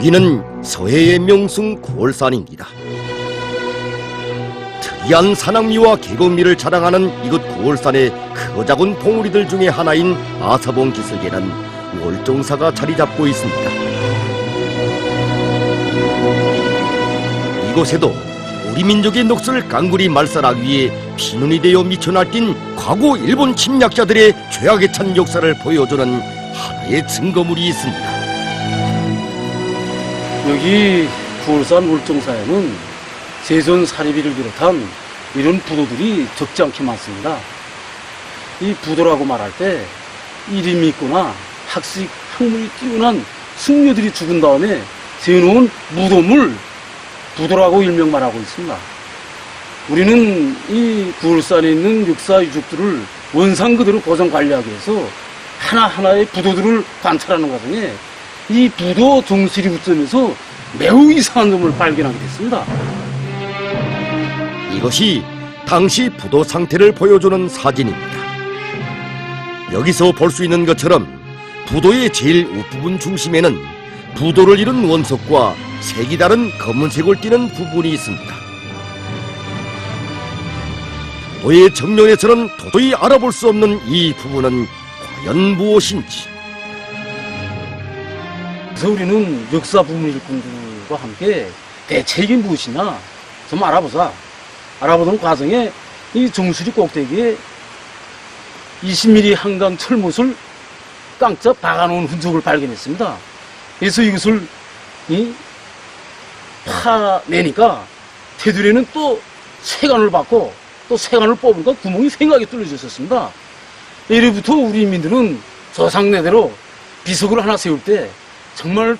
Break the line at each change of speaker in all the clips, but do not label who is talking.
여기는 서해의 명승 구월산입니다. 특이한 산악미와 계곡미를 자랑하는 이곳 구월산의 크고 작은 봉우리들 중에 하나인 아사봉 기슭에는 월정사가 자리 잡고 있습니다. 이곳에도 우리 민족의 녹슬 강구리 말살하기 위해 피눈이 되어 미쳐 날뛴 과거 일본 침략자들의 죄악에 찬 역사를 보여주는 하나의 증거물이 있습니다.
여기 구월산 울정사에는 세존 사리비를 비롯한 이런 부도들이 적지 않게 많습니다. 이 부도라고 말할 때 이름이 있거나 학식, 학문이 뛰어난 승려들이 죽은 다음에 세워놓은 무덤을 부도라고 일명만 하고 있습니다. 우리는 이 구월산에 있는 역사 유적들을 원상 그대로 보존 관리하기 위해서 하나하나의 부도들을 관찰하는 과정에 이 부도 정수리 부점에서 매우 이상한 점을 발견하게 됐습니다.
이것이 당시 부도 상태를 보여주는 사진입니다. 여기서 볼 수 있는 것처럼 부도의 제일 우부분 중심에는 부도를 이룬 원석과 색이 다른 검은색을 띠는 부분이 있습니다. 부도의 정면에서는 도저히 알아볼 수 없는 이 부분은 과연 무엇인지
그래서 우리는 역사 부문 일꾼들과 함께 대책이 무엇이냐 좀 알아보자. 알아보던 과정에 이 정수리 꼭대기에 20mm 한강 철못을 깡짝 박아놓은 흔적을 발견했습니다. 그래서 이것을 이 파내니까 테두리에는 또 세관을 받고 또 세관을 뽑으니까 구멍이 생각이 뚫려져 있었습니다. 이래부터 우리 인민들은 조상내대로 비석을 하나 세울 때 정말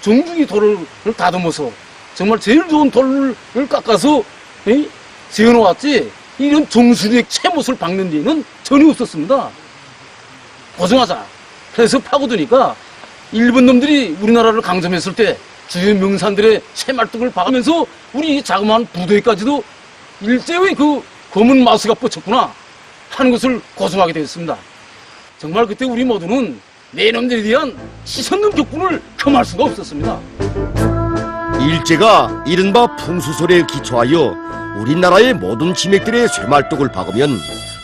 정중히 돌을 다듬어서 정말 제일 좋은 돌을 깎아서 이? 세워놓았지 이런 정수리의 채못을 박는 데는 전혀 없었습니다. 고정하자. 그래서 파고드니까 일본 놈들이 우리나라를 강점했을 때 주요 명산들의 새말뚝을 박으면서 우리 이 자그마한 부도에까지도 일제의 그 검은 마수가 뻗쳤구나 하는 것을 고정하게 되었습니다. 정말 그때 우리 모두는 내놈들에 대한 시선능 격분을 금할 수가 없었습니다.
일제가 이른바 풍수설에 기초하여 우리나라의 모든 지맥들의 쇠말뚝을 박으면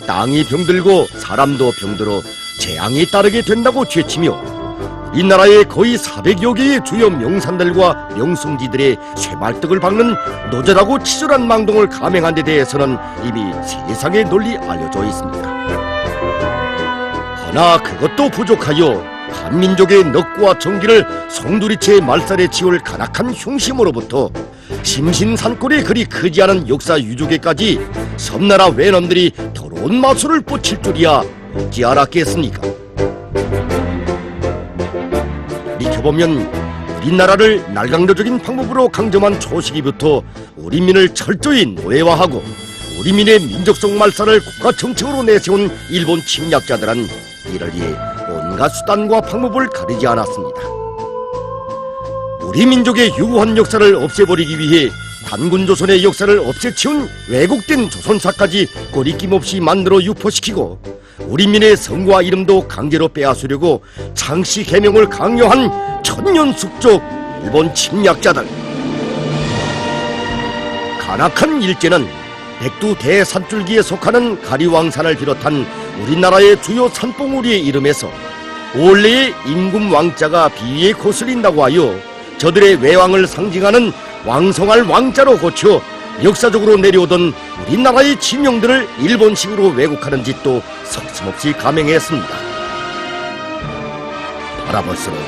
땅이 병들고 사람도 병들어 재앙이 따르게 된다고 죄치며 우리나라의 거의 400여 개의 주요 명산들과 명승지들의 쇠말뚝을 박는 노절하고 치졸한 망동을 감행한 데 대해서는 이미 세상에 널리 알려져 있습니다. 허나 그것도 부족하여 한민족의 넉과 정기를 송두리째 말살에 치울 간악한 흉심으로부터 심신산골의 그리 크지 않은 역사 유족에까지 섬나라 외놈들이 더러운 마술을 뻗칠 줄이야 어찌 알았겠습니까? 이켜보면 우리나라를 날강도적인 방법으로 강점한 초시기부터 우리민을 철저히 노예화하고 우리민의 민족성 말살을 국가 정책으로 내세운 일본 침략자들은 이를 위해 온갖 수단과 방법을 가리지 않았습니다. 우리 민족의 유구한 역사를 없애버리기 위해 단군 조선의 역사를 없애치운 왜곡된 조선사까지 꼬리낌 없이 만들어 유포시키고 우리민의 성과 이름도 강제로 빼앗으려고 창씨 개명을 강요한 천년 숙적 일본 침략자들 간악한 일제는 백두 대산줄기에 속하는 가리왕산을 비롯한 우리나라의 주요 산봉우리의 이름에서 원래의 임금 왕자가 비위에 거슬린다고 하여 저들의 외왕을 상징하는 왕성할 왕자로 고쳐 역사적으로 내려오던 우리나라의 지명들을 일본식으로 왜곡하는 짓도 서슴없이 감행했습니다. 바라볼수록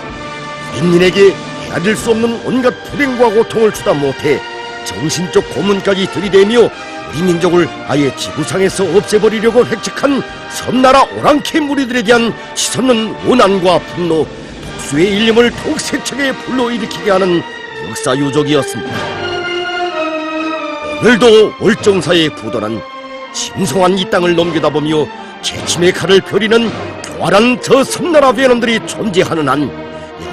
인민에게 헤아릴 수 없는 온갖 불행과 고통을 주다 못해 정신적 고문까지 들이대며 우리 민족을 아예 지구상에서 없애버리려고 획책한 섬나라 오랑캐 무리들에 대한 치솟는 원한과 분노, 복수의 일념을 더욱 세차게 불러일으키게 하는 역사 유적이었습니다. 오늘도 월정사의 부도는 신성한 이 땅을 넘겨다보며 재침의 칼을 펴리는 교활한 저 섬나라 외놈들이 존재하는 한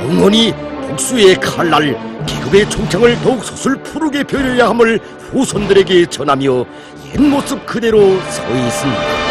영원히 복수의 칼날 계급의 총창을 더욱 서슬푸르게 벼려야 함을 후손들에게 전하며 옛 모습 그대로 서 있습니다.